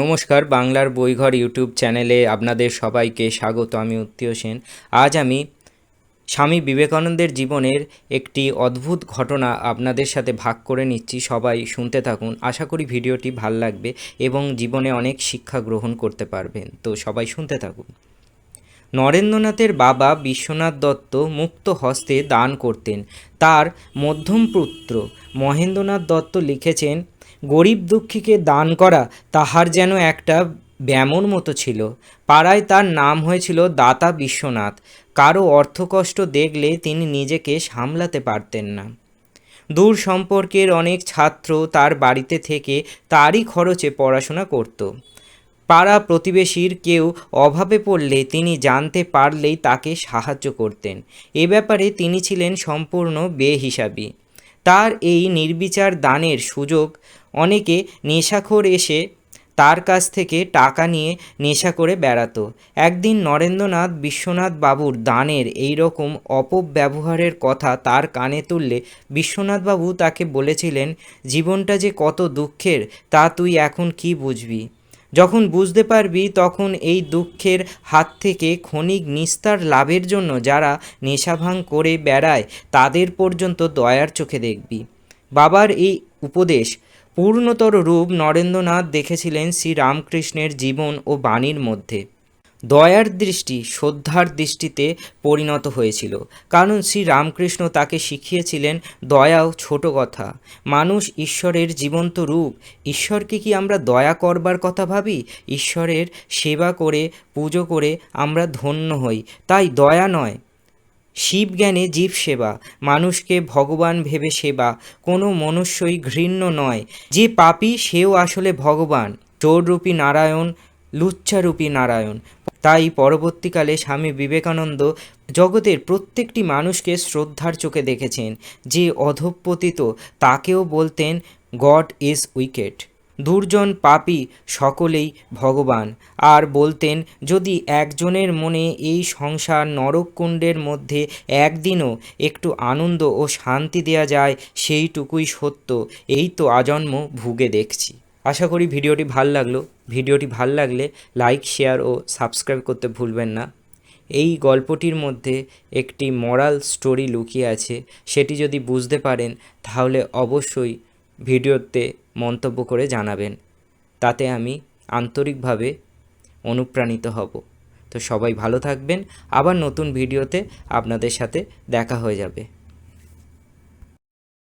নমস্কার, বাংলার বইঘর ইউটিউব চ্যানেলে আপনাদের সবাইকে স্বাগত। আমি উত্তীয় সেন। আজ আমি স্বামী বিবেকানন্দের জীবনের একটি অদ্ভুত ঘটনা আপনাদের সাথে ভাগ করে নিচ্ছি। সবাই শুনতে থাকুন। আশা করি ভিডিওটি ভালো লাগবে এবং জীবনে অনেক শিক্ষা গ্রহণ করতে পারবেন। তো সবাই শুনতে থাকুন। নরেন্দ্রনাথের বাবা বিশ্বনাথ দত্ত মুক্ত হস্তে দান করতেন। তার মধ্যম পুত্র মহেন্দ্রনাথ দত্ত লিখেছেন, গরিব দুঃখীকে দান করা তাহার যেন একটা ব্যামোর মতো ছিল। পাড়ায় তার নাম হয়েছিল দাতা বিশ্বনাথ। কারও অর্থকষ্ট দেখলে তিনি নিজেকে সামলাতে পারতেন না। দূর সম্পর্কের অনেক ছাত্র তার বাড়িতে থেকে তারই খরচে পড়াশোনা করত। পাড়া প্রতিবেশীর কেউ অভাবে পড়লে তিনি জানতে পারলেই তাকে সাহায্য করতেন। এ ব্যাপারে তিনি ছিলেন সম্পূর্ণ বেহিসাবি। তার এই নির্বিচার দানের সুযোগ অনেকে নেশাখোর এসে তার কাছ থেকে টাকা নিয়ে নেশা করে বেড়াতো। একদিন নরেন্দ্রনাথ বিশ্বনাথ বাবুর দানের এই রকম অপব্যবহারের কথা তার কানে তুললে বিশ্বনাথবাবু তাকে বলেছিলেন, জীবনটা যে কত দুঃখের, তা তুই এখন কি বুঝবি? যখন বুঝতে পারবি তখন এই দুঃখের হাত থেকে ক্ষণিক নিস্তার লাভের জন্য যারা নেশাভাং করে বেড়ায়, তাদের পর্যন্ত দয়ার চোখে দেখবি। বাবার এই উপদেশ পূর্ণতর রূপ নরেন্দ্রনাথ দেখেছিলেন শ্রীরামকৃষ্ণের জীবন ও বাণীর মধ্যে। দয়ার দৃষ্টি শ্রদ্ধার দৃষ্টিতে পরিণত হয়েছিল। কারণ শ্রী রামকৃষ্ণ তাকে শিখিয়েছিলেন দয়াও ছোট কথা। মানুষ ঈশ্বরের জীবন্ত রূপ। ঈশ্বরকে কি আমরা দয়া করবার কথা ভাবি? ঈশ্বরের সেবা করে, পুজো করে আমরা ধন্য হই। তাই দয়া নয়। শিব জ্ঞানে জীব সেবা। মানুষকে ভগবান ভেবে সেবা। কোনো মনুষ্যই ঘৃণ্য নয়। যে পাপী সেও আসলে ভগবান। চোররূপী নারায়ণ, লুচ্ছারূপী নারায়ণ। তাই পরবর্তীকালে স্বামী বিবেকানন্দ জগতের প্রত্যেকটি মানুষকে শ্রদ্ধার চোখে দেখেছেন। যে অধঃপতিত তাকেও বলতেন, গড ইজ উইকেট। দুর্জন পাপী সকলেই ভগবান। আর বলতেন, যদি একজনের মনে এই সংসার নরককুণ্ডের মধ্যে একদিনও একটু আনন্দ ও শান্তি দেয়া যায়, সেইটুকুই সত্য। এই তো আজন্ম ভুগে দেখছি। আশা করি ভিডিওটি ভালো লাগল। ভিডিওটি ভালো লাগলে লাইক, শেয়ার ও সাবস্ক্রাইব করতে ভুলবেন না। এই গল্পটির মধ্যে একটি মরাল স্টোরি লুকিয়ে আছে। সেটি যদি বুঝতে পারেন, তাহলে অবশ্যই ভিডিওতে মন্তব্য করে জানাবেন। তাতে আমি আন্তরিকভাবে অনুপ্রাণিত হব। তো সবাই ভালো থাকবেন। আবার নতুন ভিডিওতে আপনাদের সাথে দেখা হয়ে যাবে।